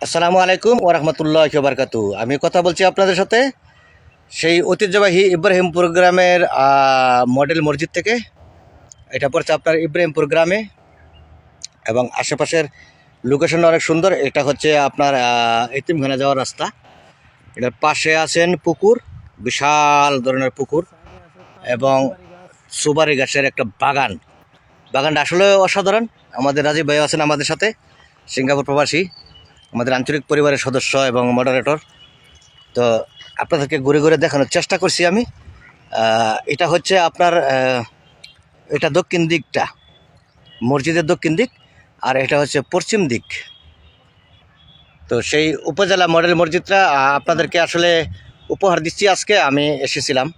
আসসালামু আলাইকুম ওরহমতুল্লাহ বারকাতু আমি কথা বলছি আপনাদের সাথে সেই ঐতিহ্যবাহী ইব্রাহিমপুর গ্রামের মডেল মসজিদ থেকে। এটা পড়ছে আপনার ইব্রাহিমপুর গ্রামে এবং আশেপাশের লোকেশন অনেক সুন্দর। এটা হচ্ছে আপনার এতিমখানা যাওয়ার রাস্তা। এটার পাশে আছেন পুকুর, বিশাল ধরনের পুকুর। এবং সুপারি গাছের একটা বাগান। বাগানটা আসলে অসাধারণ। আমাদের রাজীব ভাই আছেন আমাদের সাথে, সিঙ্গাপুর প্রবাসী। আমাদের আঞ্চলিক পরিবারের সদস্য এবং মডারেটর তো আপনাদেরকে ঘুরে ঘুরে দেখানোর চেষ্টা করছি আমি। এটা হচ্ছে আপনার এটা দক্ষিণ দিকটা। মসজিদের দক্ষিণ দিক আর এটা হচ্ছে পশ্চিম দিক। তো সেই উপজেলা মডেল মসজিদটা আপনাদেরকে আসলে উপহার দিচ্ছি আজকে। আমি এসেছিলাম।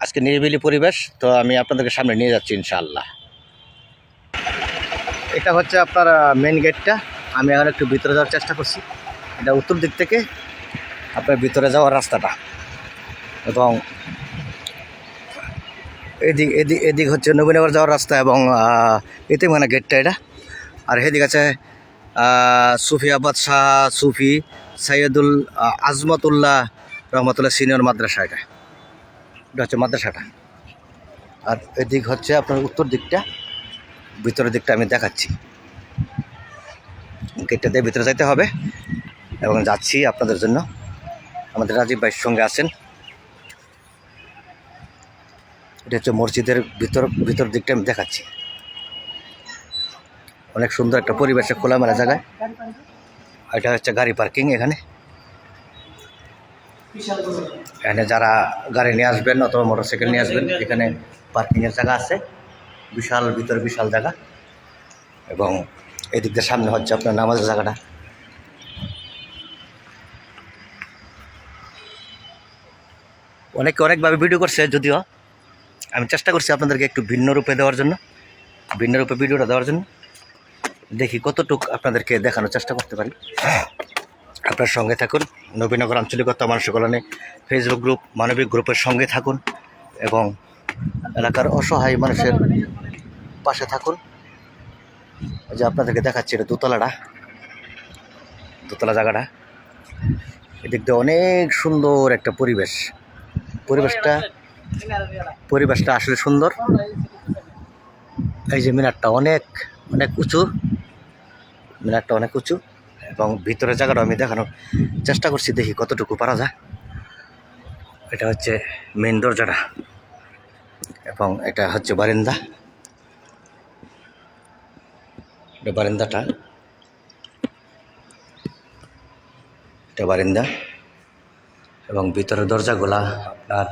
আজকে নিরিবিলি পরিবেশ, তো আমি আপনাদেরকে সামনে নিয়ে যাচ্ছি ইনশাআল্লাহ। এটা হচ্ছে আপনার মেন গেটটা আমি এখন একটু ভিতরে যাওয়ার চেষ্টা করছি। এটা উত্তর দিক থেকে আপনার ভিতরে যাওয়ার রাস্তাটা। এবং এদিক এদিক এদিক হচ্ছে নবীনগর যাওয়ার রাস্তা এবং এতে মানে গেটটা এটা। আর এদিক আছে আহ, সুফি আবাদ শাহ সুফি সৈয়দুল আহ, আজমতুল্লাহ রহমতুল্লাহ সিনিয়র মাদ্রাসা এটা। এটা হচ্ছে মাদ্রাসাটা। আর এদিক হচ্ছে আপনার উত্তর দিকটা। ভিতরের দিকটা আমি দেখাচ্ছি। গেটটা দিয়ে ভিতরে যাইতে হবে এবং যাচ্ছি আপনাদের জন্য। আমাদের রাজীব ভাইয়ের সঙ্গে আছেন। এটা হচ্ছে মসজিদের ভিতর ভিতর দিকটা আমি দেখাচ্ছি। অনেক সুন্দর একটা পরিবেশে খোলামেলা জায়গায়। আর এটা হচ্ছে গাড়ি পার্কিং এখানে। এখানে যারা গাড়ি নিয়ে আসবেন অথবা মোটরসাইকেল নিয়ে আসবেন, এখানে পার্কিংয়ের জায়গা আছে। বিশাল ভিতর বিশাল জায়গা। এবং এদিক দিয়ে সামনে হচ্ছে আপনার নামাজের জায়গাটা। অনেকে অনেকভাবে ভিডিও করছে, যদিও আমি চেষ্টা করছি আপনাদেরকে একটু ভিন্ন রূপে দেওয়ার জন্য, ভিন্ন রূপে ভিডিওটা দেওয়ার জন্য। দেখি কতটুক আপনাদেরকে দেখানোর চেষ্টা করতে পারি। আপনার সঙ্গে থাকুন, নবীনগর আঞ্চলিকতা মানুষ কল্যাণে ফেসবুক গ্রুপ মানবিক গ্রুপের সঙ্গে থাকুন এবং এলাকার অসহায় মানুষের পাশে থাকুন। এই যে আপনাদেরকে দেখাচ্ছি, এটা দোতলাটা। দোতলা জায়গাটা। এদিক দিয়ে অনেক সুন্দর একটা পরিবেশ। পরিবেশটা পরিবেশটা আসলে সুন্দর। এই যে মিনারটা অনেক অনেক উঁচু। মিনারটা অনেক উঁচু। এবং ভিতরের জায়গাটা আমি দেখানোর চেষ্টা করছি, দেখি কতটুকু পারা যায়। এটা হচ্ছে মেন দরজাটা। এবং এটা হচ্ছে বারিন্দা। এটা বারিন্দাটা। এটা বারিন্দা এবং ভিতরের দরজাগুলা আপনার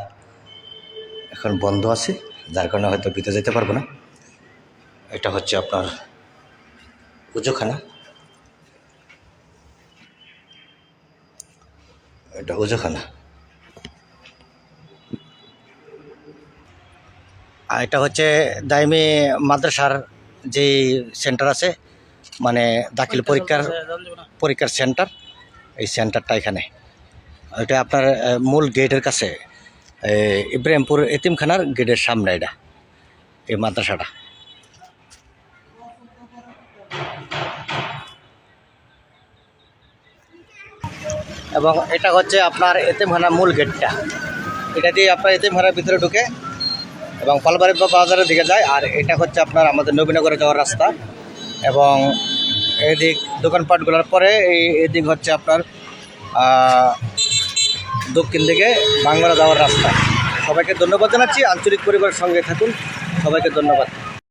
এখন বন্ধ আছে, যার কারণে হয়তো ভিতরে যেতে পারব না। এটা হচ্ছে আপনার উজোখানা এটা উজোখানা আর এটা হচ্ছে দাইমি মাদ্রাসার যে সেন্টার আছে মানে দাখিল পরীক্ষার পরীক্ষার সেন্টার এই সেন্টারটা এখানে। এটা আপনার মূল গেটের কাছে। ইব্রাহিমপুর এতিমখানার গেটের সামনে এটা এই মাদ্রাসাটা। এবং এটা হচ্ছে আপনার এতিমখানার মূল গেটটা এটা দিয়ে আপনার এতিমখানার ভিতরে ঢুকে এবং ফলবাড়ি বাজারের দিকে যায়, আর এটা হচ্ছে আপনার আমাদের নবীনগরে যাওয়ার রাস্তা। এবং এদিক দোকানপাটগুলোর পরে এই এদিক হচ্ছে আপনার দক্ষিণ দিকে বাংলা যাওয়ার রাস্তা। সবাইকে ধন্যবাদ জানাচ্ছি। আঞ্চলিক পরিবারের সঙ্গে থাকুন। সবাইকে ধন্যবাদ।